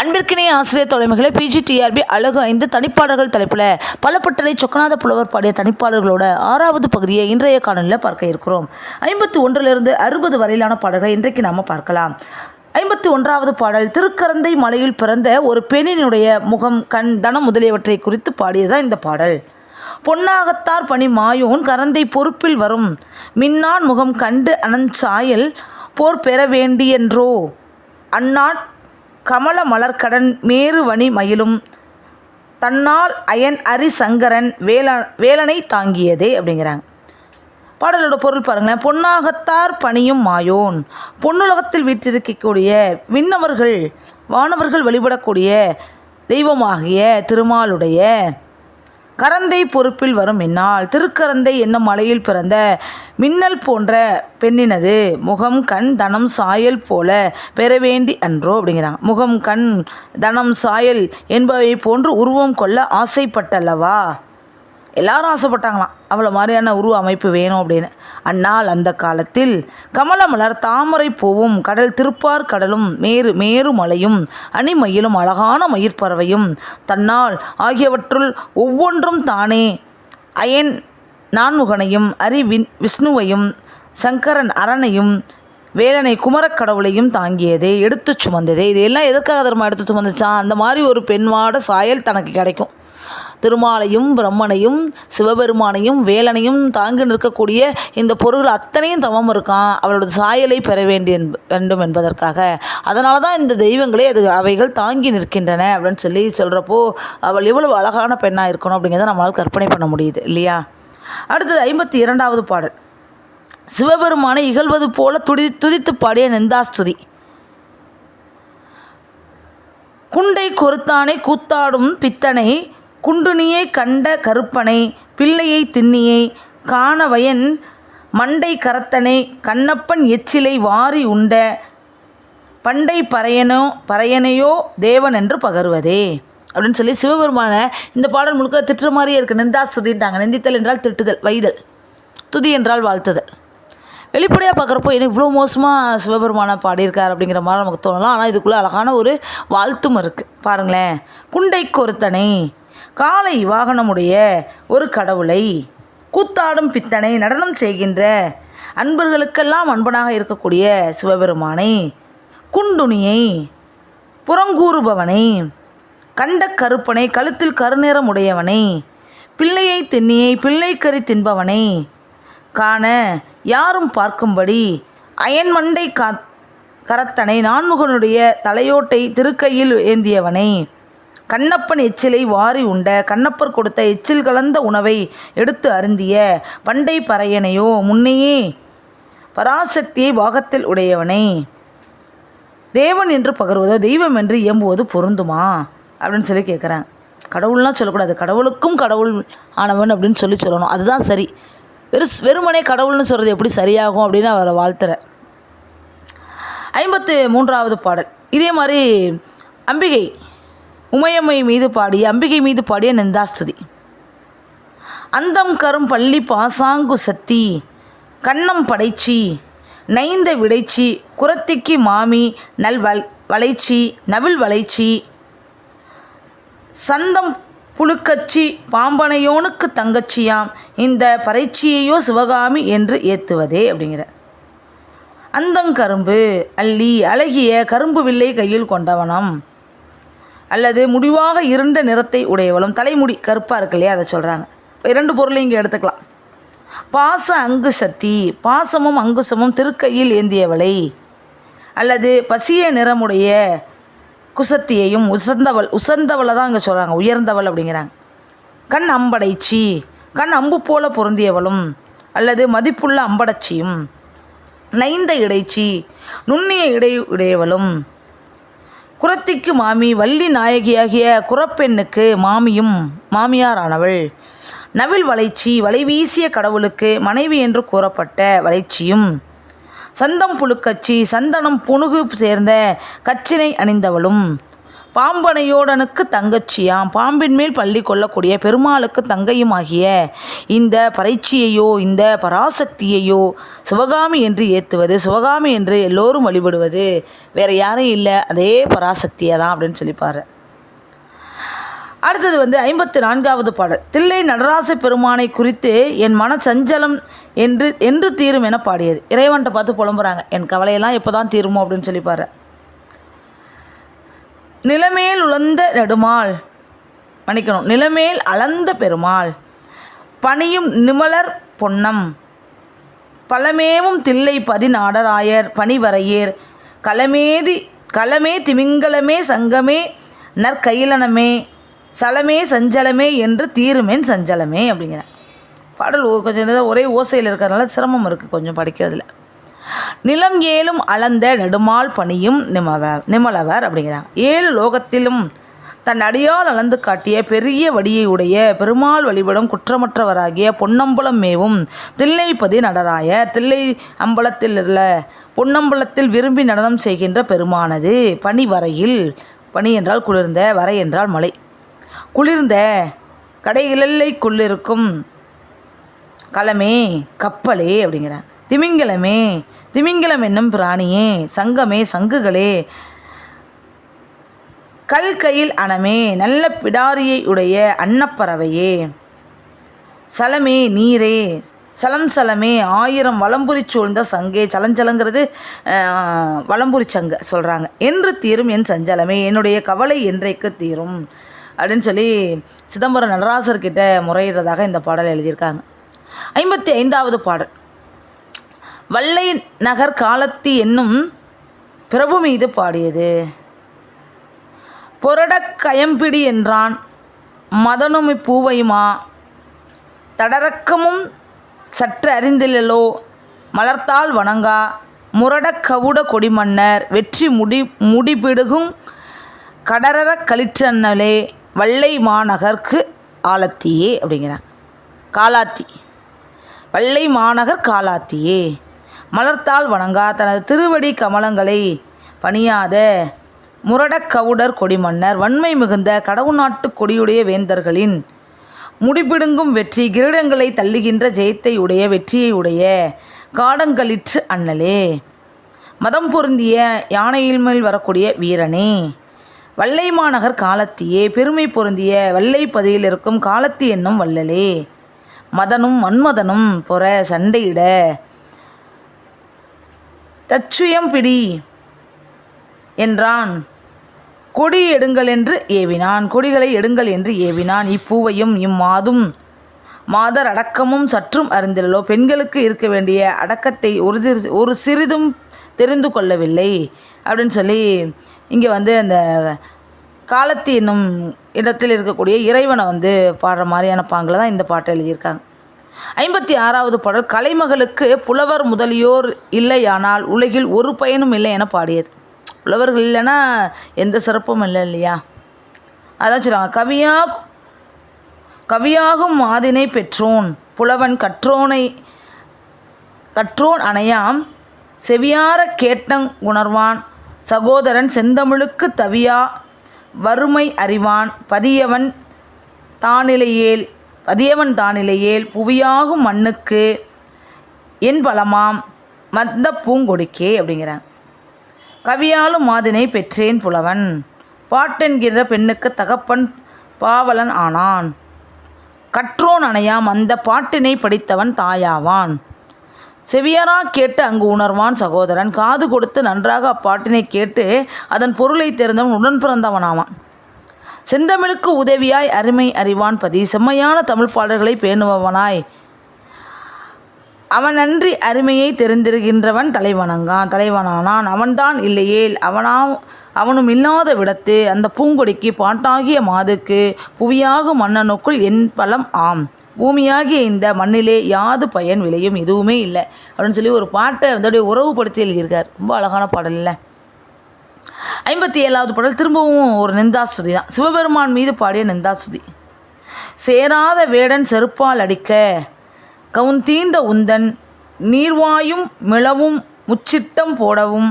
அன்பிற்கினிய ஆசிரியர் தலைமைகளை பிஜிடிஆர்பி அழகு ஐந்து தனிப்பாடல்கள் தலைப்பில் பலப்பட்டறை சொக்கநாத புலவர் பாடிய தனிப்பாடல்களோட ஆறாவது பகுதியை இன்றைய காணொலியில் பார்க்க இருக்கிறோம். ஐம்பத்தி ஒன்றிலிருந்து அறுபது வரையிலான பாடல்களை இன்றைக்கு நாம் பார்க்கலாம். ஐம்பத்தி ஒன்றாவது பாடல் திருக்கரந்தை மலையில் பிறந்த ஒரு பெண்ணினுடைய முகம் கண் தனம் முதலியவற்றை குறித்து பாடியதான் இந்த பாடல். பொன்னாகத்தார் பணி மாயோன் கரந்தை பொறுப்பில் வரும். மின்னான் முகம் கண்டு அனஞ்சாயல் போர் பெற வேண்டியென்றோ? அந்நாட் கமல மலர்க்கடன் மேருவணி மயிலும் தன்னால் அயன் அரி சங்கரன் வேல வேலனை தாங்கியதே அப்படிங்கிறாங்க. பாடலோட பொருள் பாருங்களேன். பொன்னாகத்தார் பணியும் மாயோன். பொன்னுலகத்தில் வீற்றிருக்கக்கூடிய விண்ணவர்கள் வானவர்கள் வழிபடக்கூடிய தெய்வமாகிய திருமாலுடைய கரந்தை பொறுப்பில் வரும் என்னால். திருக்கரந்தை என்னும் மலையில் பிறந்த மின்னல் போன்ற பெண்ணினது முகம் கண் தனம் சாயல் போல பெற வேண்டி அன்றோ அப்படிங்கிறாங்க முகம் கண் தனம் சாயல் என்பவை போன்று உருவம் கொள்ள ஆசைப்பட்டல்லவா? எல்லாரும் ஆசைப்பட்டாங்களாம். அவ்வளோ மாதிரியான உருவ அமைப்பு வேணும் அப்படின்னு. அன்னால் அந்த காலத்தில் கமலமலர் தாமரை பூவும் கடல் திருப்பார் கடலும் மேரு மேருமலையும் அணிமயிலும் அழகான மயிர்பறவையும் தன்னால் ஆகியவற்றுள் ஒவ்வொன்றும் தானே. அயன் நான்முகனையும் அறிவின் விஷ்ணுவையும் சங்கரன் அரணையும் வேலனை குமரக் கடவுளையும் தாங்கியதே எடுத்துச் சுமந்ததே. இது எல்லாம் எதற்காக தர்மா எடுத்து சுமந்துச்சான்? அந்த மாதிரி ஒரு பெண்வாட சாயல் தனக்கு கிடைக்கும். திருமாலையும் பிரம்மனையும் சிவபெருமானையும் வேலனையும் தாங்கி நிற்கக்கூடிய இந்த பொருள் அத்தனையும் தவம் இருக்கான் அவளோட சாயலை பெற வேண்டிய வேண்டும் என்பதற்காக. அதனால தான் இந்த தெய்வங்களே அது அவைகள் தாங்கி நிற்கின்றன அப்படின்னு சொல்லி சொல்கிறப்போ அவள் எவ்வளவு அழகான பெண்ணாக இருக்கணும் அப்படிங்கிறத நம்மளால் கற்பனை பண்ண முடியுது இல்லையா? அடுத்தது ஐம்பத்தி இரண்டாவது பாடல். சிவபெருமானை இகழ்வது போல துடி துதித்து பாடிய நிந்தாஸ்துதி. குண்டை கொறுத்தானை கூத்தாடும் பித்தனை குண்டுனியை கண்ட கருப்பனை பிள்ளையை திண்ணியை காணவயன் மண்டை கரத்தனை கண்ணப்பன் எச்சிலை வாரி உண்ட பண்டை பறையனோ பறையனையோ தேவன் என்று பகருவதே. அப்படின்னு சொல்லி சிவபெருமான இந்த பாடல் முழுக்க திட்டுற மாதிரியே இருக்குது நிந்தா துதின்ட்டாங்க நிந்தித்தல் என்றால் திட்டுதல் வைதல். துதி என்றால் வாழ்த்துதல். வெளிப்படையாக பார்க்குறப்போ என்ன இவ்வளோ மோசமாக சிவபெருமானை பாடியிருக்கார் அப்படிங்கிற மாதிரி நமக்கு தோணலாம். ஆனால் இதுக்குள்ளே அழகான ஒரு வாழ்த்தும் இருக்குது பாருங்களேன். குண்டை கொருத்தனை காலை வாகனமுடைய ஒரு கடவுளை கூத்தாடும் பித்தனை நடனம் செய்கின்ற அன்பர்களுக்கெல்லாம் அன்பனாக இருக்கக்கூடிய சிவபெருமானை குண்டுணியை புறங்கூறுபவனை கண்ட கருப்பனை கழுத்தில் கருநிறம் உடையவனை பிள்ளையை பிள்ளை பிள்ளைக்கறி தின்பவனை காண யாரும் பார்க்கும்படி அயன்மண்டை கா கரத்தனை நான்முகனுடைய தலையோட்டை திருக்கையில் ஏந்தியவனை கண்ணப்பன் எச்சிலை வாரி உண்ட கண்ணப்பர் கொடுத்த எச்சில் கலந்த உணவை எடுத்து அருந்திய பண்டை பறையனையோ முன்னையே பராசக்தியை பாகத்தில் உடையவனை. தேவன் என்று பகருவதோ தெய்வம் என்று இயம்புவது பொருந்துமா? அப்படின்னு சொல்லி கேட்குறாங்க கடவுள்லாம் சொல்லக்கூடாது. கடவுளுக்கும் கடவுள் ஆனவன் அப்படின்னு சொல்லி சொல்லணும். அதுதான் சரி. வெறும் வெறுமனே கடவுள்னு சொல்கிறது எப்படி சரியாகும் அப்படின்னு அவரை வாழ்த்துறார் ஐம்பத்து மூன்றாவது பாடல். இதே மாதிரி அம்பிகை. உமையம்மை மீது பாடி அம்பிகை மீது பாடிய நிந்தாஸ்துதி. அந்தம் கரும் பள்ளி பாசாங்கு சத்தி கண்ணம் படைச்சி நைந்த விடைச்சி குரத்திக்கு மாமி நல் வல் வளைச்சி நவில் வளைச்சி சந்தம் புழுக்கச்சி பாம்பனையோனுக்கு தங்கச்சியாம் இந்த பறைச்சியையோ சிவகாமி என்று ஏத்துவதே அப்படிங்கிற அந்தங்கரும்பு அள்ளி அழகிய கரும்பு வில்லை கையில் கொண்டவனம். அல்லது முடிவாக இருண்ட நிறத்தை உடையவளும் தலைமுடி கருப்பாக இருக்கு இல்லையா அதை சொல்கிறாங்க இப்போ இரண்டு பொருளையும் இங்கே எடுத்துக்கலாம். பாச அங்குசத்தி பாசமும் அங்குசமும் திருக்கையில் ஏந்தியவளை. அல்லது பசிய நிறமுடைய குசத்தியையும் உசந்தவள் உசந்தவளை தான் அங்கே சொல்கிறாங்க உயர்ந்தவள் அப்படிங்கிறாங்க. கண் அம்படைச்சி கண் அம்பு போல பொருந்தியவளும் அல்லது மதிப்புள்ள அம்படச்சியும் நைந்த இடைச்சி நுண்ணிய இடை உடையவளும் குரத்திக்கு மாமி வள்ளி நாயகியாகிய குரப்பெண்ணுக்கு மாமியும் மாமியாரானவள். நவில் வளைச்சி வலைவீசிய கடவுளுக்கு மனைவி என்று கூறப்பட்ட வளைச்சியும் சந்தம் புழுக்கச்சி சந்தனம் புணுகு சேர்ந்த கச்சினை அணிந்தவளும் பாம்பனையோடனுக்கு தங்கச்சியாம். பாம்பின் மேல் பள்ளி கொள்ளக்கூடிய பெருமாளுக்கு தங்கையுமாகிய இந்த பறைச்சியையோ இந்த பராசக்தியையோ சிவகாமி என்று ஏற்றுவது சிவகாமி என்று எல்லோரும் வழிபடுவது வேற யாரும் இல்லை. அதே பராசக்தியை தான் அப்படின்னு சொல்லிப்பாரு. அடுத்தது வந்து ஐம்பத்தி நான்காவது பாடல். தில்லை நடராச பெருமானை குறித்து என் மன சஞ்சலம் என்று என்று தீரும் என பாடியது. இறைவன்ட்ட பார்த்து புலம்புறாங்க. என் கவலையெல்லாம் எப்போ தான் தீருமோ அப்படின்னு சொல்லிப்பாரு. நிலமேல் உழந்த நெடுமால். மன்னிக்கணும். நிலமேல் அளந்த பெருமாள். பணியும் நிமலர் பொன்னம். பழமேவும் தில்லை பதிநாடராயர் பணிவரையேர். கலமேதி களமே திமிங்கலமே சங்கமே நற்கையிலனமே. சலமே சஞ்சலமே என்று தீருமேன் சஞ்சலமே அப்படிங்கிறேன் பாடல் கொஞ்சம் ஒரே ஓசையில் இருக்கிறதுனால சிரமம் இருக்குது கொஞ்சம் படிக்கிறதுல. நிலம் ஏழும் அளந்த நெடுமால் பணியும் நிமவ நிமலவர் அப்படிங்கிறாங்க ஏழு லோகத்திலும் தன் அடியால் அளந்து காட்டிய பெரிய வடியை உடைய பெருமாள் வழிபடும் குற்றமற்றவராகிய பொன்னம்பலம் மேவும் தில்லைப்பதி நடராய தில்லை அம்பலத்தில் உள்ள பொன்னம்பலத்தில் விரும்பி நடனம் செய்கின்ற பெருமானது பனி வரையில் பனி என்றால் குளிர்ந்த வரை என்றால் மலை குளிர்ந்த கடைகளில்லைக்குள்ளிருக்கும் களமே கப்பலே அப்படிங்கிறார். திமிங்கலமே திமிங்கலம் என்னும் பிராணியே சங்கமே சங்குகளே. கல் கையில் அணமே நல்ல பிடாரியை உடைய அன்னப்பறவையே. சலமே நீரே. சலம் சலமே ஆயிரம் வளம்புரி சூழ்ந்த சங்கே. சலஞ்சலங்கிறது வளம்புரி சங்க சொல்கிறாங்க என்று தீரும் என் சஞ்சலமே என்னுடைய கவலை என்றைக்கு தீரும். அப்படின்னு சொல்லி சிதம்பரம் நடராசர்கிட்ட முறையிடுறதாக இந்த பாடல் எழுதியிருக்காங்க. ஐம்பத்தி ஐந்தாவது பாடல். வல்லை நகர் காலத்தி என்னும் பிரபு மீது பாடியது. பொரடக் கயம்பிடி என்றான் மதனுமி பூவையுமா தடரக்கமும் சற்று அறிந்திலோ மலர்த்தால் வணங்கா முரடக் கவுட கொடிமன்னர் வெற்றி முடி முடிபிடுகும் கடரர களிற்றன்னலே வல்லை மாநகர்க்கு ஆலத்தியே அப்படிங்கிறான். காலாத்தி வல்லை மாநகர் காலாத்தியே. மலர்த்தால் வணங்கா தனது திருவடி கமலங்களை பணியாத முரடக்கவுடர் கொடிமன்னர் வன்மை மிகுந்த கடவுநாட்டு கொடியுடைய வேந்தர்களின் முடிபிடுங்கும் வெற்றி கிரீடங்களை தள்ளுகின்ற ஜெயத்தை உடைய வெற்றியை உடைய காடங்களிற்று அண்ணலே. மதம் பொருந்திய யானையில் மேல் வரக்கூடிய வீரனே வல்லை மாநகர் காலத்தியே பெருமை பொருந்திய வல்லை பதியில் இருக்கும் காலத்தி என்னும் வள்ளலே. மதனும் மன்மதனும் பொற சண்டையிட தச்சுயம் பிடி என்றான். கொடி எடுங்கள் என்று ஏவினான். கொடிகளை எடுங்கள் என்று ஏவினான். இப்பூவையும் இம்மாதும் மாதர் அடக்கமும் சற்றும் அறிந்திலோ பெண்களுக்கு இருக்க வேண்டிய அடக்கத்தை ஒரு சிறு ஒரு சிறிதும் தெரிந்து கொள்ளவில்லை அப்படின்னு சொல்லி இங்கே வந்து அந்த காலத்தி என்னும் இடத்தில் இருக்கக்கூடிய இறைவனை வந்து பாடுற மாதிரியான பாங்கில் தான் இந்த பாட்டை எழுதியிருக்காங்க. ஐம்பத்தி ஆறாவது பாடல் கலைமகளுக்கு புலவர் முதலியோர் இல்லையானால் உலகில் ஒரு பயனும் இல்லை என பாடியது. புலவர்கள் இல்லைன்னா எந்த சிறப்பும் இல்லை இல்லையா? அதான் சொல்கிறாங்க கவியா கவியாகும் மாதினை பெற்றோன் புலவன் கற்றோனை கற்றோன் அணையாம் செவியார கேட்டங் உணர்வான் சகோதரன் செந்தமிழுக்கு தவியா வறுமை அறிவான் பதியவன் தானிலையேல் கதியவன் தானிலையேல் புவியாகும் மண்ணுக்கு என் பலமாம் மந்த பூங்கொடிக்கே அப்படிங்கிறாங்க. கவியாலும் மாதினை பெற்றேன் புலவன் பாட்டென்கிற பெண்ணுக்கு தகப்பன் பாவலன் ஆனான். கற்றோன் அணையாம் அந்த பாட்டினை படித்தவன் தாயாவான். செவியரா கேட்டு அங்கு உணர்வான் சகோதரன் காது கொடுத்து நன்றாக அப்பாட்டினை கேட்டு அதன் பொருளை தெரிந்தவன் உடன் பிறந்தவனாவான். செந்தமிழுக்கு உதவியாய் அருமை அறிவான் பதி. செம்மையான தமிழ் பாடல்களை பேணுபவனாய். அவனன்றி அருமையை தெரிந்திருக்கின்றவன் தலைவணங்கான் தலைவனானான். அவன்தான் இல்லையேல் அவனா அவனும் இல்லாத விடத்து அந்த பூங்கொடிக்கு பாட்டாகிய மாதுக்கு புவியாகும் மன்னனுக்குள் என் பலம் ஆம். பூமியாகிய இந்த மண்ணிலே யாது பயன் விளையும் எதுவுமே இல்லை. அப்படின்னு சொல்லி ஒரு பாட்டை அதோடைய உறவுபடுத்தி எழுதியிருக்கார். ரொம்ப அழகான பாடல் இல்லை? ஐம்பத்தி ஏழாவது பாடல் திரும்பவும் ஒரு நிந்தாஸ்துதி தான். சிவபெருமான் மீது பாடிய நிந்தாஸ்துதி. சேராத வேடன் செருப்பால் அடிக்க கவுந்தீண்ட உந்தன் நீர்வாயும் மிளவும் முச்சிட்டம் போடவும்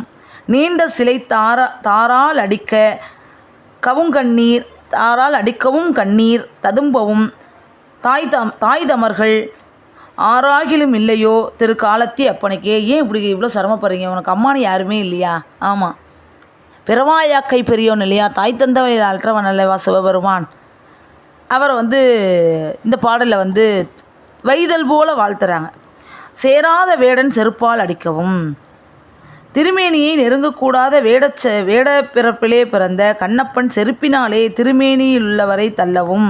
நீண்ட சிலை தாரா தாரால் அடிக்க கவுங்கண்ணீர் தாரால் அடிக்கவும் கண்ணீர் ததும்பவும் தாய் தம் தாய் தமர்கள் ஆறாகிலும் இல்லையோ திரு காலத்தி அப்பனுக்கே. ஏன் இப்படி இவ்வளோ சிரமப்படுறீங்க? உனக்கு அம்மானு யாருமே இல்லையா? ஆமாம் பிறவாயாக்கை பெரியோன் இல்லையா? தாய் தந்தவை அல்றவன் அல்லவா சிவபெருமான்? அவரை வந்து இந்த பாடலில் வந்து வைதல் போல வாழ்த்துறாங்க. சேராத வேடன் செருப்பால் அடிக்கவும் திருமேனியை நெருங்கக்கூடாத வேடச்ச வேட பிறப்பிலே பிறந்த கண்ணப்பன் செருப்பினாலே திருமேனியிலுள்ளவரை தள்ளவும்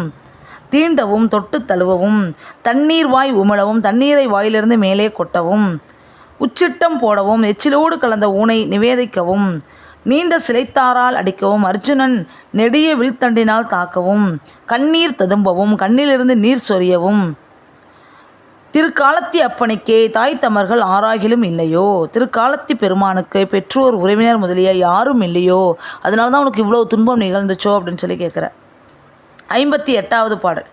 தீண்டவும் தொட்டு தழுவவும் தண்ணீர் வாய் உமிழவும் தண்ணீரை வாயிலிருந்து மேலே கொட்டவும் உச்சிட்டம் போடவும் எச்சிலோடு கலந்த ஊனை நிவேதிக்கவும் நீண்ட சிலைத்தாரால் அடிக்கவும் அர்ஜுனன் நெடிய வில்தண்டினால் தாக்கவும் கண்ணீர் ததும்பவும் கண்ணிலிருந்து நீர் சொரியவும். திருக்காலத்தி அப்பனுக்கே தாய் தமர்கள் ஆறாகிலும் இல்லையோ? திருக்காலத்தி பெருமானுக்கு பெற்றோர் உறவினர் முதலிய யாரும் இல்லையோ? அதனால தான் உனக்கு இவ்வளோ துன்பம் நிகழ்ந்துச்சோ? அப்படின்னு சொல்லி கேட்குற ஐம்பத்தி எட்டாவது பாடல்.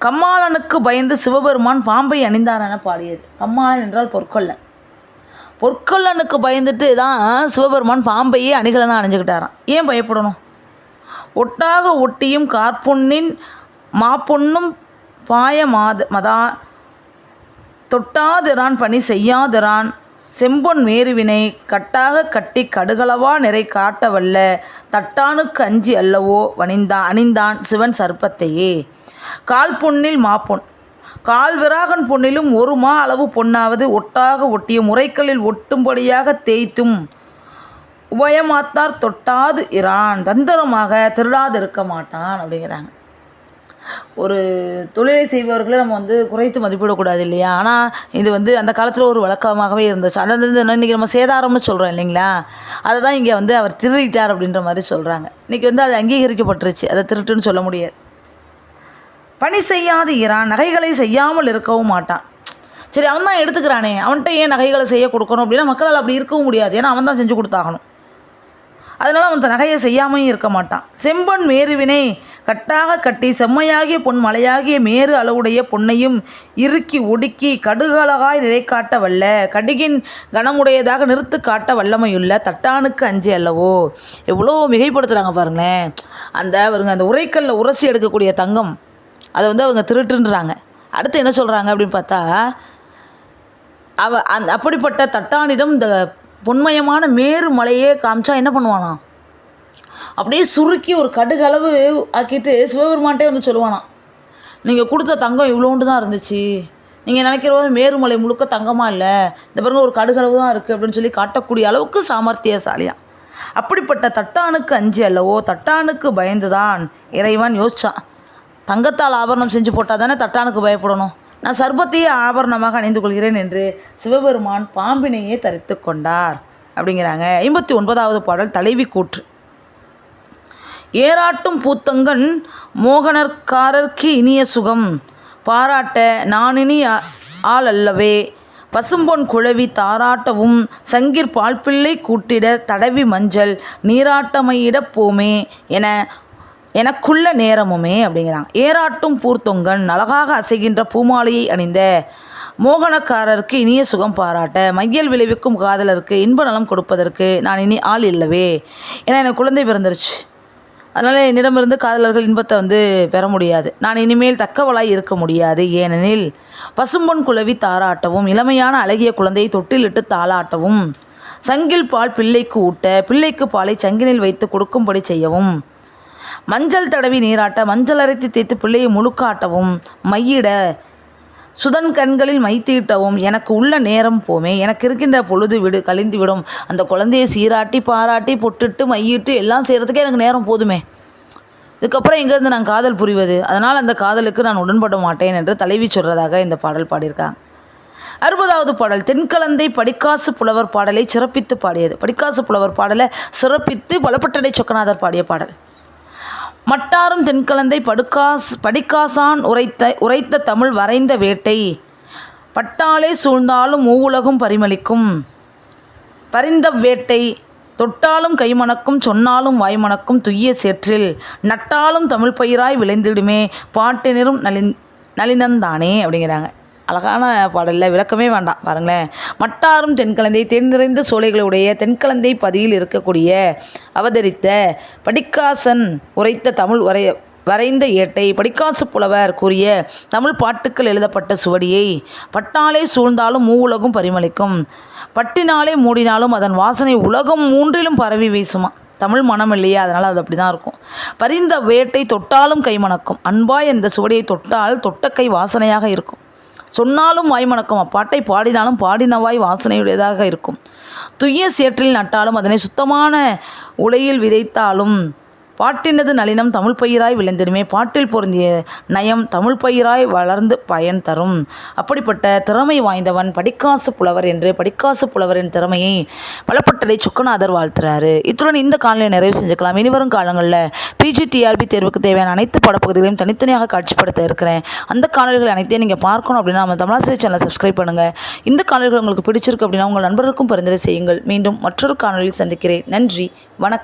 கம்மாளனுக்கு பயந்து சிவபெருமான் பாம்பை அணிந்தார் என பாடியது. கம்மாளன் என்றால் பொற்கொள்ளன். பொற்கொல்லனுக்கு பயந்துட்டு தான் சிவபெருமான் பாம்பையே அணிகலனாக அணிஞ்சுக்கிட்டாரான் ஏன் பயப்படணும்? ஒட்டாக ஒட்டியும் கார்பொன்னின் மாப்பொன்னும் பாய மாத மதா தொட்டாதிரான் பணி செய்யாதிரான். செம்பொன் மேருவினை கட்டாக கட்டி கடுகளவா நிறை காட்டவல்ல தட்டானுக்கு அஞ்சி அல்லவோ வணிந்தான் அணிந்தான் சிவன் சர்ப்பத்தையே. கால்பொன்னில் மாப்பொன் கால் விராகன் பொன்னிலும் ஒரு மா அளவு பொன்னாவது ஒட்டாக ஒட்டிய முறைகளில் ஒட்டும்படியாக தேய்த்தும் உபயமாத்தார் தொட்டாது இரான் தந்திரமாக திருடாதிருக்க மாட்டான் அப்படிங்கிறாங்க. ஒரு தொழிலை செய்பவர்களை நம்ம வந்து குறைத்து மதிப்பிடக்கூடாது இல்லையா? ஆனால் இது வந்து அந்த காலத்தில் ஒரு வழக்கமாகவே இருந்துச்சு. அதாவது இன்னைக்கு இன்றைக்கி நம்ம சேதாரம்னு சொல்கிறோம் இல்லைங்களா? அதை தான் இங்கே வந்து அவர் திருடிட்டார் அப்படின்ற மாதிரி சொல்கிறாங்க இன்றைக்கி வந்து அது அங்கீகரிக்கப்பட்டுருச்சு. அதை திருட்டுன்னு சொல்ல முடியாது. பணி செய்யாது இரான் நகைகளை செய்யாமல் இருக்கவும் மாட்டான். சரி அவன் தான் எடுத்துக்கிறானே. அவன்கிட்ட ஏன் நகைகளை செய்ய கொடுக்கணும் அப்படின்னா மக்களால் அப்படி இருக்கவும் முடியாது. ஏன்னா அவன் தான் செஞ்சு கொடுத்தாகணும். அதனால் அவன் நகையை செய்யாமையும் இருக்க மாட்டான். செம்பன் மேருவினை கட்டாக கட்டி செம்மையாகிய பொன் மலையாகிய மேரு அளவுடைய பொன்னையும் இறுக்கி ஒடுக்கி கடுகளகாய் நிறை காட்ட வல்ல கடுகின் கனமுடையதாக நிறுத்து காட்ட வல்லமையுள்ள தட்டானுக்கு அஞ்சு அல்லவோ? எவ்வளோ மிகைப்படுத்துகிறாங்க பாருங்களேன். அந்த வருங்க அந்த உரைக்கல்ல உரசி எடுக்கக்கூடிய தங்கம். அதை வந்து அவங்க திருட்டுன்றாங்க. அடுத்து என்ன சொல்கிறாங்க அப்படின்னு பார்த்தா அவ அந் அப்படிப்பட்ட தட்டானிடம் இந்த பொன்மயமான மேரு மலையே காமிச்சா என்ன பண்ணுவானாம்? அப்படியே சுருக்கி ஒரு கடுகளவு ஆக்கிட்டு சிவபெருமான்ட்டே வந்து சொல்லுவானாம். நீங்கள் கொடுத்த தங்கம் இவ்வளோண்டு தான் இருந்துச்சு. நீங்கள் நினைக்கிற போது மேருமலை முழுக்க தங்கமாக இல்லை. இந்த பாருங்க ஒரு கடுகளவு தான் இருக்குது அப்படின்னு சொல்லி காட்டக்கூடிய அளவுக்கு சாமர்த்தியசாலியாக அப்படிப்பட்ட தட்டானுக்கு அஞ்சு அல்லவோ தட்டானுக்கு பயந்துதான் இறைவன் யோசிச்சான். தங்கத்தால் ஆபரணம் செஞ்சு போட்டால் தானே தட்டானுக்கு பயப்படணும்? நான் சர்பத்தையே ஆபரணமாக அணிந்து கொள்கிறேன் என்று சிவபெருமான் பாம்பினையே தரித்து கொண்டார் அப்படிங்கிறாங்க. ஐம்பத்தி ஒன்பதாவது பாடல் தலைவி கூற்று. ஏராட்டும் பூத்தங்கன் மோகனர்காரர்க்கு இனிய சுகம். பாராட்ட நானினி ஆ- ஆள் அல்லவே பசும்பொன் குழவி தாராட்டவும் சங்கிர் பால்பிள்ளை கூட்டிட தடவி மஞ்சள் நீராட்டமையிடப் போமே என எனக்குள்ள நேரமுமே அப்படிங்கிறாங்க ஏராட்டும் பூர்த்தொங்கன் அழகாக அசைகின்ற பூமாலையை அணிந்த மோகனக்காரருக்கு இனிய சுகம் பாராட்ட மையல் விளைவிக்கும் காதலருக்கு இன்ப நலம் கொடுப்பதற்கு நான் இனி ஆள் இல்லவே. ஏன்னா எனக்கு குழந்தை பிறந்துருச்சு. அதனால் என்னிடமிருந்து காதலர்கள் இன்பத்தை வந்து பெற முடியாது. நான் இனிமேல் தக்கவளாய் இருக்க முடியாது. ஏனெனில் பசும்பொன் குலவி தாராட்டவும் இளமையான அழகிய குழந்தையை தொட்டிலிட்டு தாளாட்டவும் சங்கில் பால் பிள்ளைக்கு ஊட்ட பிள்ளைக்கு பாலை சங்கினில் வைத்து கொடுக்கும்படி செய்யவும் மஞ்சள் தடவி நீராட்ட மஞ்சள் அரைத்து தேய்த்து பிள்ளையை முழுக்காட்டவும் மையிட சுதன் கண்களில் மைத்தீட்டவும் எனக்கு உள்ள நேரம் போமே எனக்கு இருக்கின்ற பொழுது விடு கழிந்து விடும். அந்த குழந்தையை சீராட்டி பாராட்டி பொட்டுட்டு மையிட்டு எல்லாம் செய்கிறதுக்கே எனக்கு நேரம் போதுமே. இதுக்கப்புறம் எங்கேருந்து நான் காதல் புரிவது? அதனால் அந்த காதலுக்கு நான் உடன்பட மாட்டேன் என்று தலைவி சொல்றதாக இந்த பாடல் பாடியிருக்காங்க. அறுபதாவது பாடல் தென்கலந்தை படிக்காசு புலவர் பாடலை சிறப்பித்து பாடியது. படிக்காசு புலவர் பாடலை சிறப்பித்து பலப்பட்டடை சொக்கநாதர் பாடிய பாடல். மட்டாரும் தென்கலந்தை படுக்காஸ் படிக்காசான் உரைத்த உரைத்த தமிழ் வரைந்த வேட்டை. பட்டாலே சூழ்ந்தாலும் மூவுலகும் பரிமளிக்கும். பரிந்த வேட்டை தொட்டாலும் கைமணக்கும் சொன்னாலும் வாய்மணக்கும் துய்ய சேற்றில். நட்டாலும் தமிழ் பயிராய் விளைந்திடுமே பாட்டினரும் நலின் நளினந்தானே அப்படிங்கிறாங்க. அழகான பாடலில் விளக்கமே வேண்டாம் பாருங்களேன். மட்டாரும் தென்கலந்தை தென் நிறைந்த சோலைகளுடைய தென்கலந்தை பதியில் இருக்கக்கூடிய அவதரித்த படிக்காசன் உரைத்த தமிழ் உரைய வரைந்த ஏட்டை படிக்காசு புலவர் கூறிய தமிழ் பாட்டுக்கள் எழுதப்பட்ட சுவடியை பட்டாலே சூழ்ந்தாலும் மூவுலகும் பரிமளிக்கும். பட்டினாலே மூடினாலும் அதன் வாசனை உலகம் மூன்றிலும் பரவி வீசுமா. தமிழ் மனம் இல்லையா அதனால் அது அப்படி தான் இருக்கும். பரிந்த வேட்டை தொட்டாலும் கைமணக்கும் அன்பாய் அந்த சுவடியை தொட்டால் தொட்டக்கை வாசனையாக இருக்கும். சொன்னாலும் வாய்மணக்கும் அப்பாட்டை பாடினாலும் பாடினவாய் வாசனையுடையதாக இருக்கும். துய்ய சேற்றில் நட்டாலும் அதனை சுத்தமான உலையில் விதைத்தாலும் பாட்டினது நளினம் தமிழ் பயிராய் விளைந்திடுமே. பாட்டில் பொருந்திய நயம் தமிழ் பயிராய் வளர்ந்து பயன் தரும். அப்படிப்பட்ட திறமை வாய்ந்தவன் படிக்காசு புலவர் என்று படிக்காசு புலவரின் திறமையை பலப்பட்டதை சுக்கநாதர் வாழ்த்துறாரு. இத்துடன் இந்த காலையை நிறைவு செஞ்சுக்கலாம். இனிவரும் காலங்களில் பிஜிடிஆர்பி தேர்வுக்கு தேவையான அனைத்து பாடப்பகுதிகளையும் தனித்தனியாக காட்சிப்படுத்த இருக்கிறேன். அந்த காணொலிகள் அனைத்தையும் நீங்கள் பார்க்கணும் அப்படின்னா நம்ம தமிழாசிரியர் சேனலை சப்ஸ்கிரைப் பண்ணுங்கள் இந்த காணொலிகள் உங்களுக்கு பிடிச்சிருக்கு அப்படின்னா உங்கள் நண்பர்களுக்கும் பரிந்துரை செய்யுங்கள். மீண்டும் மற்றொரு காணொலியில் சந்திக்கிறேன். நன்றி. வணக்கம்.